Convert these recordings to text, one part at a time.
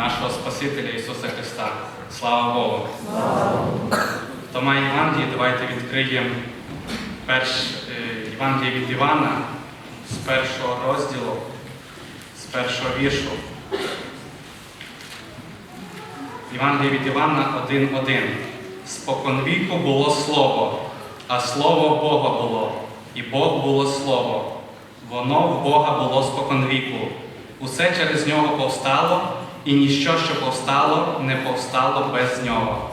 нашого Спасителя Ісуса Христа. Слава Богу! Хто має Євангеліє, давайте відкриємо перш, е, Євангеліє від Івана з першого розділу, з першого віршу. Євангеліє від Івана 1.1. Споконвіку було Слово, а Слово Бога було, і Бог було Слово. Воно в Бога було споконвіку. Усе через нього повстало, і ніщо, що повстало, не повстало без нього.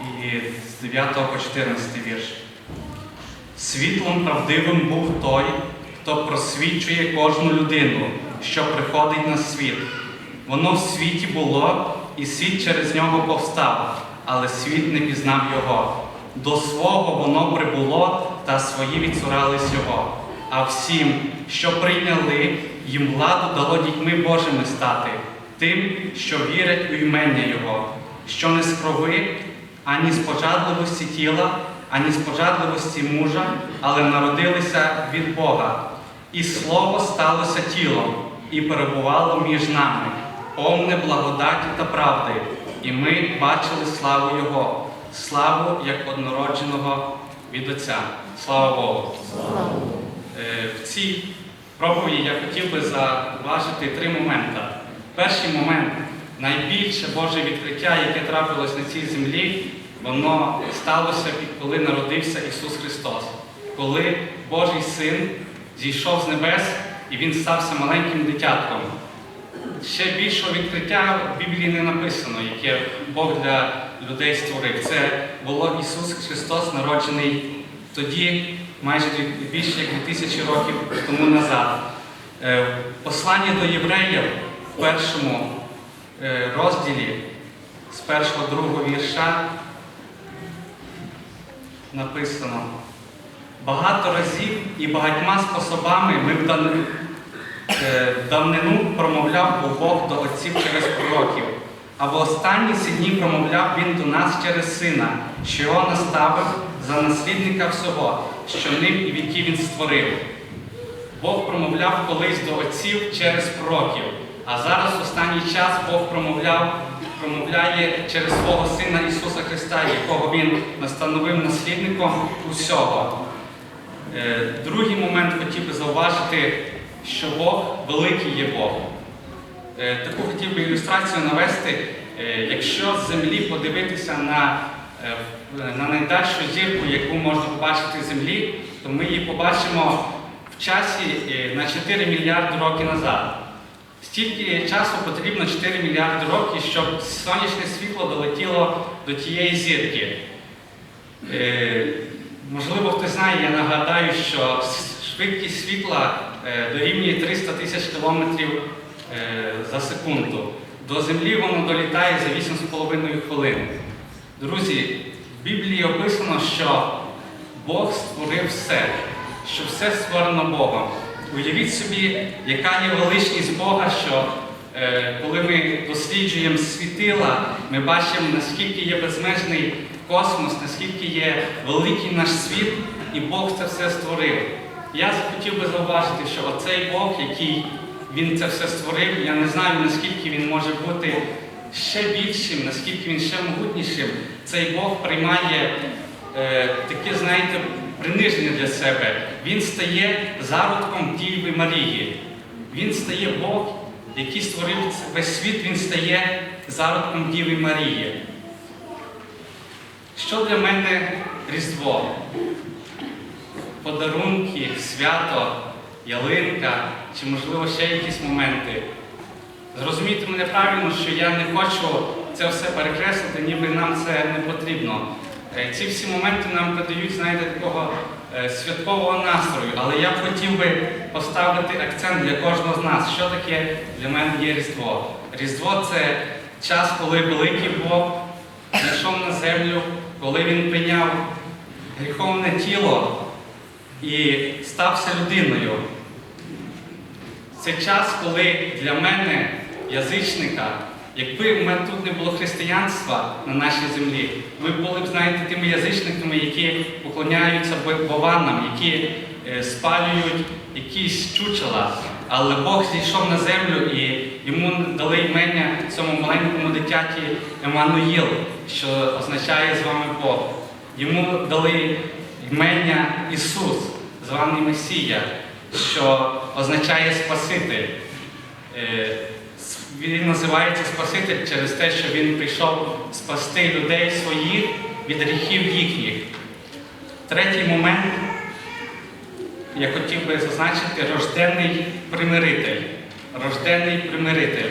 І з 9 по 14 вірш. Світлом правдивим був той, хто просвічує кожну людину, що приходить на світ. Воно в світі було, і світ через нього повстав, але світ не пізнав його. До свого воно прибуло, та свої відцурались його. А всім, що прийняли, їм владу дало дітьми Божими стати, тим, що вірять у імення Його, що не з крови, ані з пожадливості тіла, ані з пожадливості мужа, але народилися від Бога. І Слово сталося тілом і перебувало між нами, повне благодаті та правди, і ми бачили славу Його, славу як однородженого від Отця. Слава Богу! Е, В цій проповіді я хотів би зауважити три моменти. Перший момент найбільше Боже відкриття, яке трапилось на цій землі, воно сталося, коли народився Ісус Христос, коли Божий Син зійшов з небес і Він стався маленьким дитятком. Ще більшого відкриття в Біблії не написано, яке Бог для людей створив. Це було Ісус Христос, народжений тоді, майже більше як 2000 років тому назад. Е, в Посланні до євреїв в першому е, розділі з першого другого вірша написано. Багато разів і багатьма способами ми в е, давнину промовляв Бог до отців через пророків, а в останні ці дні промовляв Він до нас через сина, що його наставив за наслідника всього, що ним і віки він створив. Бог промовляв колись до отців через пророків, а зараз останній час Бог промовляв, промовляє через свого Сина Ісуса Христа, якого Він настановив наслідником усього. Е, Другий момент хотів би зауважити, що Бог великий є Бог. Е, Таку хотів би ілюстрацію навести. Е, Якщо з землі подивитися на, на найдальшу зірку, яку можна побачити з землі, то ми її побачимо в часі на 4 мільярди років назад. Стільки часу потрібно 4 мільярди років, щоб сонячне світло долетіло до тієї зірки. Е, Можливо, хтось знає, я нагадаю, що швидкість світла е, дорівнює 300 тисяч кілометрів е, за секунду. До Землі воно долітає за 8,5 хвилин. Друзі, в Біблії описано, що Бог створив все, що все створено Богом. Уявіть собі, яка є величність Бога, що е, коли ми досліджуємо світила, ми бачимо, наскільки є безмежний космос, наскільки є великий наш світ, і Бог це все створив. Я хотів би зауважити, що оцей Бог, який Він це все створив, я не знаю, наскільки він може бути ще більшим, наскільки він ще могутнішим. Цей Бог приймає е, таке, знаєте, приниження для себе. Він стає зародком Діви Марії. Він стає Бог, який створив весь світ, він стає зародком Діви Марії. Що для мене Різдво? Подарунки, свято, ялинка чи, можливо, ще якісь моменти. Зрозумійте мене правильно, що я не хочу це все перекреслити, ніби нам це не потрібно. Е, Ці всі моменти нам придають, знаєте, такого е, святкового настрою, але я б хотів би поставити акцент для кожного з нас, що таке для мене є Різдво. Різдво це час, коли великий Бог зійшов на землю, коли він прийняв гріховне тіло і стався людиною. Це час, коли для мене, язичника, якби в тут не було християнства на нашій землі, ми були б, знаєте, тими язичниками, які поклоняються бо- бованам, які е, спалюють якісь чучела. Але Бог зійшов на землю і йому дали імення цьому маленькому дитяті Еммануїл, що означає з вами Бог. Йому дали імення Ісус, званий Месія, що означає Спаситель. Він називається Спаситель через те, що він прийшов спасти людей своїх від гріхів їхніх. Третій момент я хотів би зазначити рождений примиритель. Рождений примиритель.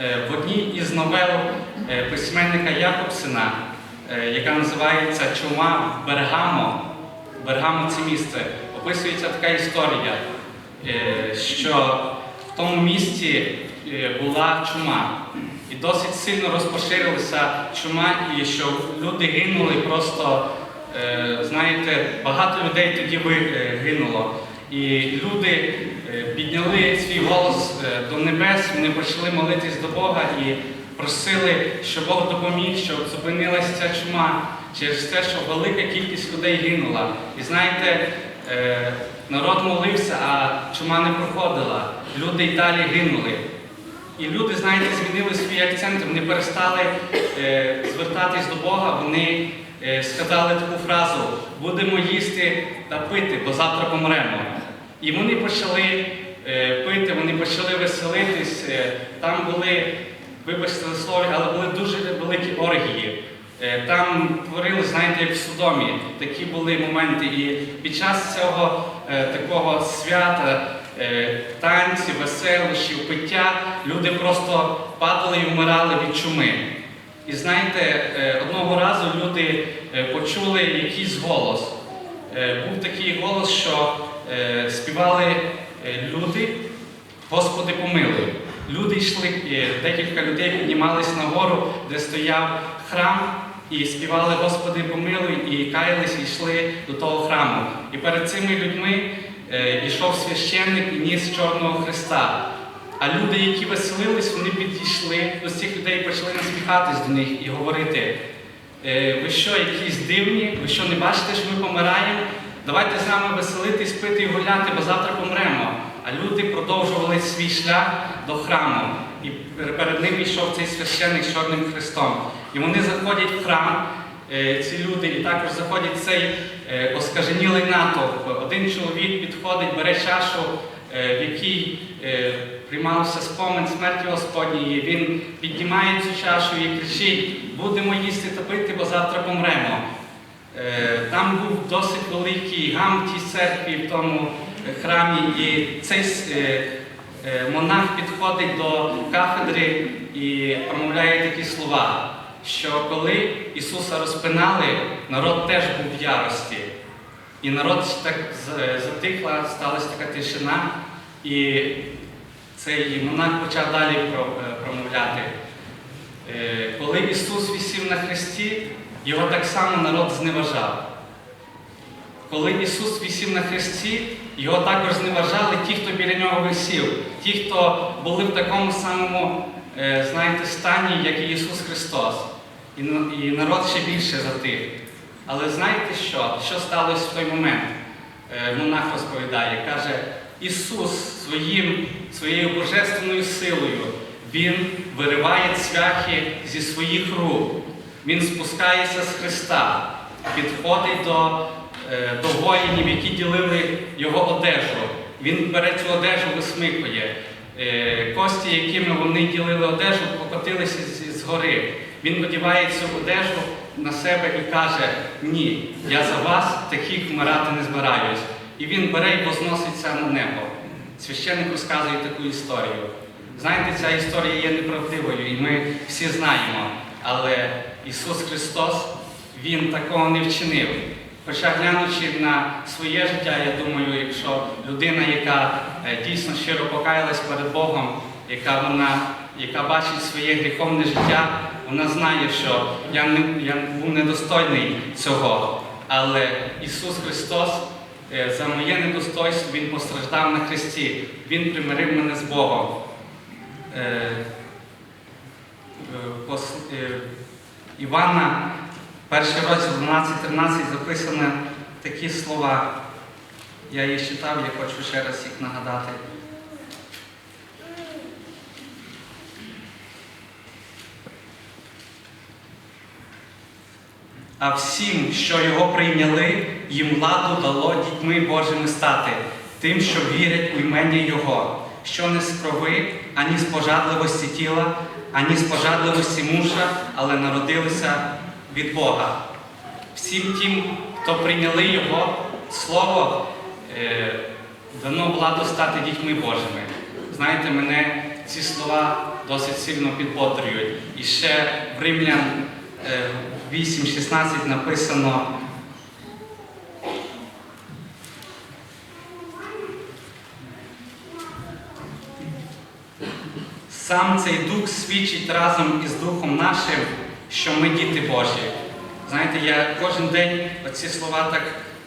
Е, В одній із новел е, письменника Якобсена, е, яка називається Чума Бергамо, Бергамо це місце, описується така історія, що тому місті е, була чума. І досить сильно розпоширилася чума, і що люди гинули просто, е, знаєте, багато людей тоді е, гинуло. І люди підняли свій голос до небес, вони почали молитись до Бога і просили, щоб Бог допоміг, щоб зупинилася ця чума через те, що велика кількість людей гинула. І знаєте, народ молився, а чума не проходила. Люди й далі гинули. І люди, знаєте, змінили свої акценти, вони перестали е, звертатись до Бога, вони е, сказали таку фразу будемо їсти та пити, бо завтра помремо. І вони почали е, пити, вони почали веселитись. Е, там були, вибачте за слово, але були дуже великі оргії. Е, Там творили, знаєте, як в Содомі, такі були моменти. І під час цього е, такого свята, е, танці, веселощів, пиття, люди просто падали і вмирали від чуми. І знаєте, е, одного разу люди е, почули якийсь голос. Був такий голос, що співали люди, Господи помилуй. Люди йшли, декілька людей піднімались на гору, де стояв храм, і співали Господи помилуй, і каялись, і йшли до того храму. І перед цими людьми йшов священник і ніс чорного Христа. А люди, які веселились, вони підійшли до цих людей і почали насміхатись до них і говорити: «Е, ви що, якісь дивні, ви що не бачите, що ми помираємо? Давайте з нами веселитись, пити і гуляти, бо завтра помремо. А люди продовжували свій шлях до храму. І перед ним йшов цей священник з чорним хрестом. І вони заходять в храм, е, ці люди, і також заходять цей е, оскаженілий натовп. Один чоловік підходить, бере чашу, е, в якій е, приймався спомин смерті Господньої. Він піднімає цю чашу і кричить: будемо їсти та пити, бо завтра помремо. Е, Там був досить великий гам в тій церкві, в тому е, храмі, і цей е, е, монах підходить до кафедри і промовляє такі слова, що коли Ісуса розпинали, народ теж був в ярості. І народ так затихла, сталася така тишина, і цей монах почав далі е, промовляти. Е, Коли Ісус висів на хресті, його так само народ зневажав. Коли Ісус висів на хресті, його також зневажали ті, хто біля нього висів, ті, хто були в такому самому, е, знаєте, стані, як і Ісус Христос. І, народ ще більше затих. Але знаєте що? Що сталося в той момент? Е, Монах розповідає, каже, Ісус своїм, своєю божественною силою, Він вириває цвяхи зі своїх рук. Він спускається з Христа, підходить до, е, до воїнів, які ділили його одежу. Він бере цю одежу, висмикує. Е, Кості, якими вони ділили одежу, покотилися з гори. Він одіває цю одежу на себе і каже: Ні, я за вас таких вмирати не збираюсь. І він бере і возноситься на небо. Священник розказує таку історію. Знаєте, ця історія є неправдивою, і ми всі знаємо. Але Ісус Христос, Він такого не вчинив. Хоча глянучи на своє життя, я думаю, якщо людина, яка е, дійсно щиро покаялась перед Богом, яка вона, яка бачить своє гріховне життя, вона знає, що я, не, я був недостойний цього. Але Ісус Христос е, за моє недостойство Він постраждав на Христі. Він примирив мене з Богом. Е, е, Івана, перший розділ 12-13 записано такі слова. Я їх читав, я хочу ще раз їх нагадати. А всім, що його прийняли, їм владу дало дітьми Божими стати, тим, що вірять у імення Його, що не з крови, ані з пожадливості тіла, ані з пожадливості мужа, але народилися від Бога. Всім тим, хто прийняли Його Слово, е, дано владу стати дітьми Божими. Знаєте, мене ці слова досить сильно підбодрюють. І ще в Римлян е, 8.16 написано. Сам цей дух свідчить разом із Духом нашим, що ми діти Божі. Знаєте, я кожен день оці слова так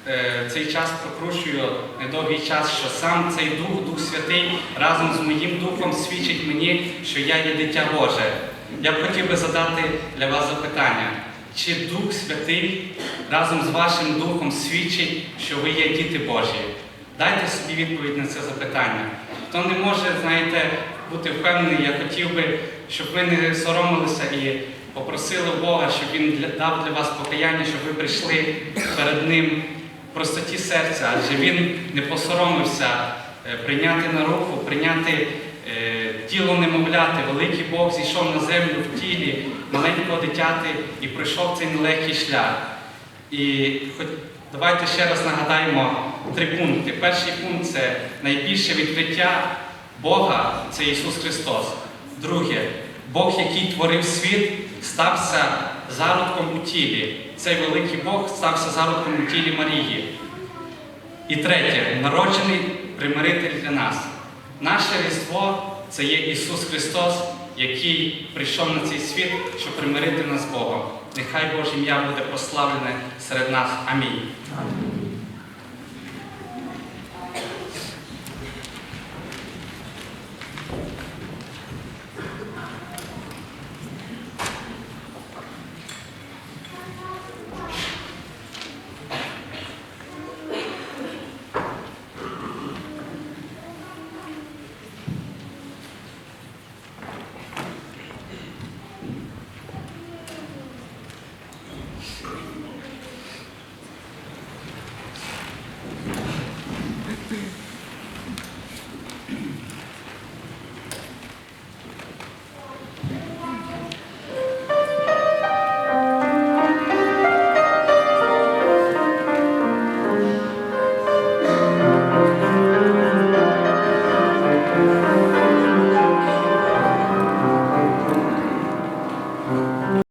е, цей час прокручую недовгий час, що сам цей Дух, Дух Святий, разом з моїм духом свідчить мені, що я є дитя Боже. Я б хотів би задати для вас запитання, чи Дух Святий разом з вашим духом свідчить, що ви є діти Божі? Дайте собі відповідь на це запитання. Хто не може, знаєте, бути впевнений, я хотів би, щоб ви не соромилися і попросили Бога, щоб Він дав для вас покаяння, щоб ви прийшли перед Ним в простоті серця, адже Він не посоромився е, прийняти на руку, прийняти е, тіло немовляти. Великий Бог зійшов на землю в тілі маленького дитяти і пройшов цей нелегкий шлях. І хоч давайте ще раз нагадаємо три пункти. Перший пункт це найбільше відкриття Бога це Ісус Христос. Друге, Бог, який творив світ, стався зародком у тілі. Цей великий Бог стався зародком у тілі Марії. І третє, народжений примиритель для нас. Наше Різдво це є Ісус Христос, який прийшов на цей світ, щоб примирити нас з Богом. Нехай Боже ім'я буде прославлене серед нас. Амінь.